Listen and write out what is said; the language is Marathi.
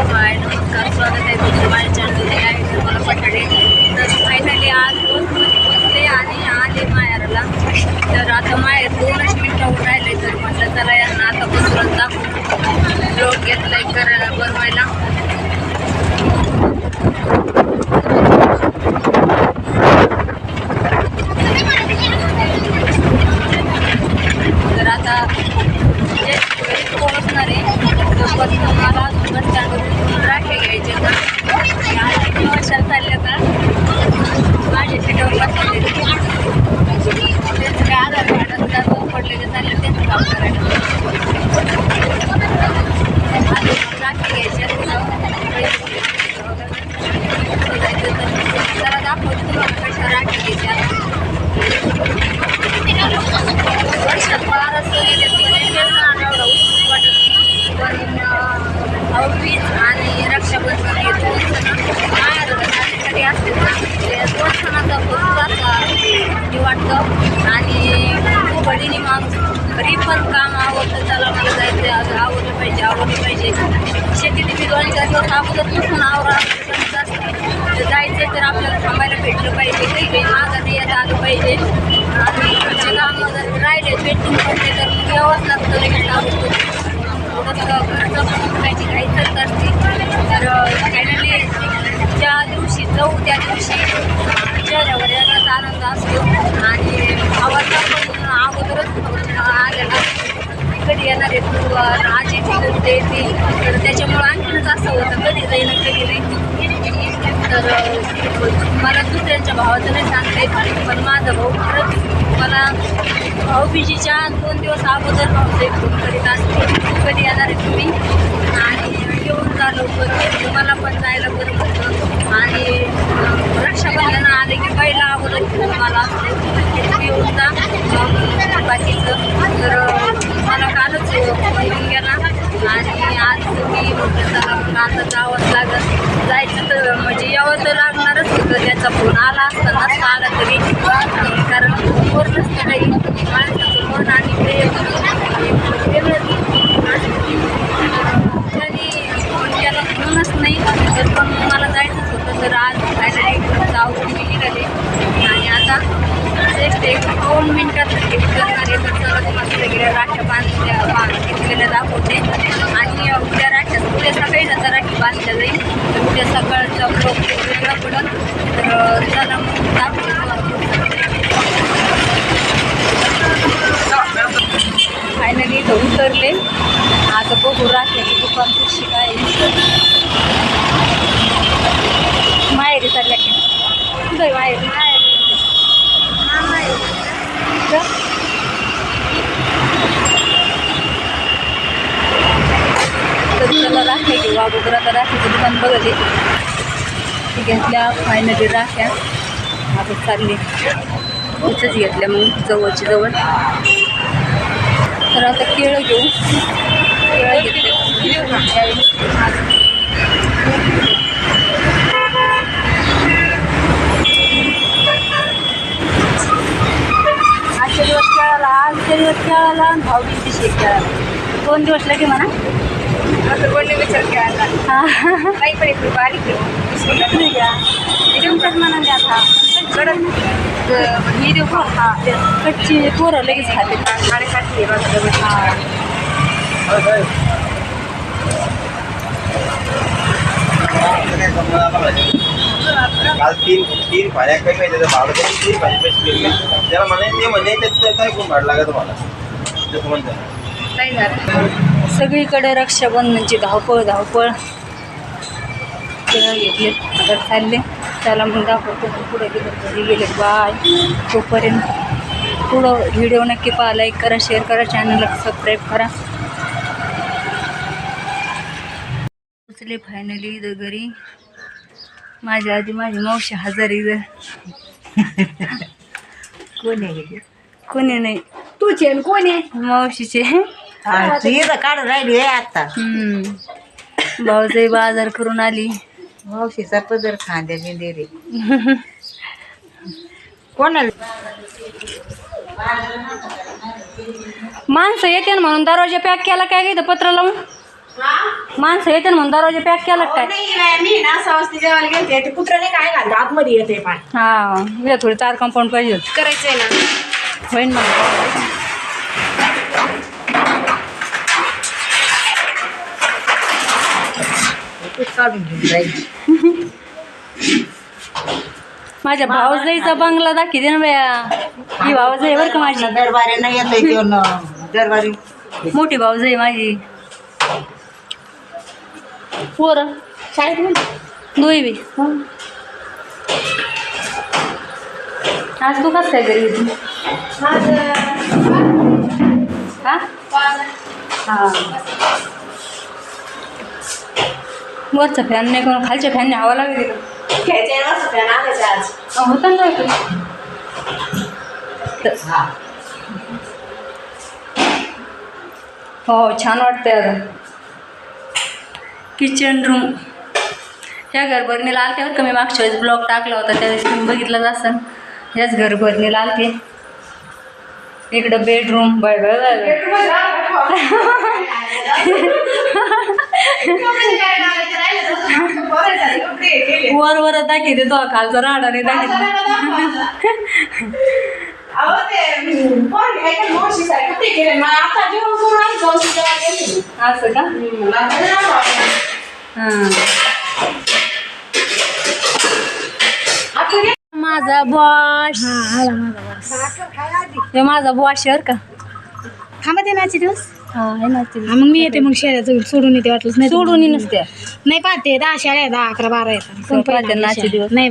हाय नमस्कार स्वागत आहे तुमचं माझ्या चॅनलमध्ये आहे तर मला पठाडे तर फायनली आज बसमध्ये बसले आणि आले माहेरला. तर आता माहेर दोनच मिनिटावर राहिले तर म्हटलं चला यांना आता बसवून दाखवून लोक घेतलाय करायला बनवायला तर आता जे घरी पोहोचणार आहे तोपर्यंत मला बस स्टँडवरून राखे घ्यायचे तर किती वर्षात चालले का माझे सीटावर बसले त्यांचं काय आधार कार्ड असतात पडलेले चालले त्यांचं काम करायला आधी राखे घ्यायचे जरा दाखवतो तुम्हाला कशा राखे घ्यायच्या वर्षात बारा सण येते पण एवढा उत्सव वाटत नाही. पण भाऊबीज आणि रक्षाबंधन हे दोन सण बाहेर जाण्यासाठी असते ना ते दोन सणाचा खूप असा हे वाटतं. आणि बहिणी माणूस घरी पण काम आवडतं त्याला मला जायचं आहे, आवडलं पाहिजे आवडलं पाहिजे. शेतीने मी दोन चार दिवस अगोदरपासून आवरा जायचं तर आपल्याला थांबायला भेटलं पाहिजे. काही काही मागं यायला आलं पाहिजे. आणि घरचे कामं जर राहिले भेटून पडले तर मग यावंच लागतं लगेच आवडतो थोडंसं घरचं पण काही चालत असते तर फायनली ज्या दिवशी जाऊ त्या दिवशी चेहऱ्यावर वेगळाच आनंद असतो आणि आवाजचा पण अगोदरच आलेला असतो. कधी येणार आहे तू आजी कधी ती तर त्याच्यामुळं आणखीनच असं होतं कधी जाईन कधी नाही तर मला दुसऱ्यांच्या भावाचं नाही सांगता येत पण माझा भाऊ खरंच मला भाऊबीजीच्या दोन दिवस अगोदर भाऊचे फोन करीत असते कधी येणार आहे तुम्ही आणि येऊन जालो पण तुम्हाला पण जायला बरं होतं आणि रक्षाबंधन आले की पहिला अगोदर मला असते की तुम्ही येऊन जा मग बाकीचं तर अं, मला कालच फोन येऊन गेला आणि आज मी म्हटलं चला मग आता जावंच लागत जायचं तर म्हणजे यावं तर लागणारच होतं त्याचा फोन आला तरी कारण फोनवर नसतं काही. माणसाचं मन आणि प्रेम हे वेगळंच. त्यांनी फोन केला म्हणूनच नाही. तर पण मला जायचंच होतं. तर आज फायनली जाऊ मी निघाले. आणि आता जस्ट एक दोन मिनटात टिकीट करणार तर चला तुम्हाला सगळ्या राख्या बांधल्या बांध दाखवते. आणि उद्या राष्ट्र उद्या सकाळी जाता राखी बांधल्या जाईल. तर उद्या सकाळचा ब्लॉक वेगळं पडत तर चला मग दाखवते फायनली इथं उतरले. आता बघू राख्याची दुकान कशी काय माहेरी चालल्या की कुठं आहे माहेरी इथं? तर चला राख्या घेऊ अगोदर आता राख्याचं दुकान बघते ती घेतल्या फायनली राख्या. आता चालली. तिथंच घेतल्या मग जवळची जवळ. तर आता केळं घेऊ. केळं घेतले. दिवस खेळाला आजच्या दिवस खेळाला आणि भाऊबीज दिवशी खेळाला दोन दिवस लगे म्हणा. असं कोणी विचार खेळायला हां. काही पण इकडे बारीक घेऊ नाही का तुमच्याच मनाने आता. कडक ही का? हां कच्ची पोरं लगेच खाते. वाजता हां. काल तीन तीन पाण्या काही माहिती त्याचं भाडं तीन पाणी पैसे दिले त्याला म्हणे ते म्हणे त्याचं काय कोण भाडं लागत मला तसं म्हणतं नाही झालं सगळीकडे रक्षाबंधनची धावपळ धावपळ. घेतले आता चालले त्याला मग दाखवतो पुढे गेले घरी गेले बाय तोपर्यंत पुढं व्हिडिओ नक्की पहा लाईक करा शेअर करा चॅनलला सबस्क्राईब करा. पोचले फायनली इथं घरी. माझ्या आधी माझी मावशी हजारी इथं. कोण आहे? कोणी नाही. तू चेन कोण आहे मावशीचे इथं काढ राहिली आहे आता. हम्म. भाऊजाई बाजार करून आली. मावशीचा पदर खांद्याने दे रे. कोणाला? माणसं येते ना म्हणून दरवाजा पॅक केला काय इथं पत्र लावून? माणसं येते ना म्हणून दरवाजा पॅक केला काय? नाही नाही, मी ना वाजता जेवायला गेलते ते कुत्र्याने काय घालतं आतमध्ये येते पाय. हा थोडी चार कंपाऊंड पाहिजे. करायचंय ना. होईन मग. तूच काढून घेऊन राहील माझ्या भाऊजाईचा बंगला दाखी ना बया. ही भाऊजाई बरं का माझी? दरबारी नाही येत घेऊन दरबारी. मोठी भाऊजाई माझी. पोरं. शाळेत? दोई बी. आज तू कसं काय घरी होती हा? हा. वरचा फॅन नाही कोण खालच्या फॅनने हवा लागली का घ्यायचंय ना असं fan आणायचं आज. होतं ना हो. छान वाटतंय आता. किचन रूम ह्या घरभरणीला आलते बरं का मी मागच्या वेळेस ब्लॉग टाकला होता त्यावेळेस तुम्ही बघितलंच असेल. ह्याच घरभरणीला आलते. इकडं बेडरूम बाय वर वर दाखवते तो खालचा राडा नाही दाखवते. असं का. हां. माझा बॉश हे माझा बॉश बर का? थांबा ते नाचे दिवस हा आहे ना ते. हा, मग मी येते मग शेळ्या सोडून येते वाटलंच नाही सोडून नसते नाही पाहते दहा शाळ्या दहा अकरा बारा येतात कोण पाहते नाचे दिवस? नाही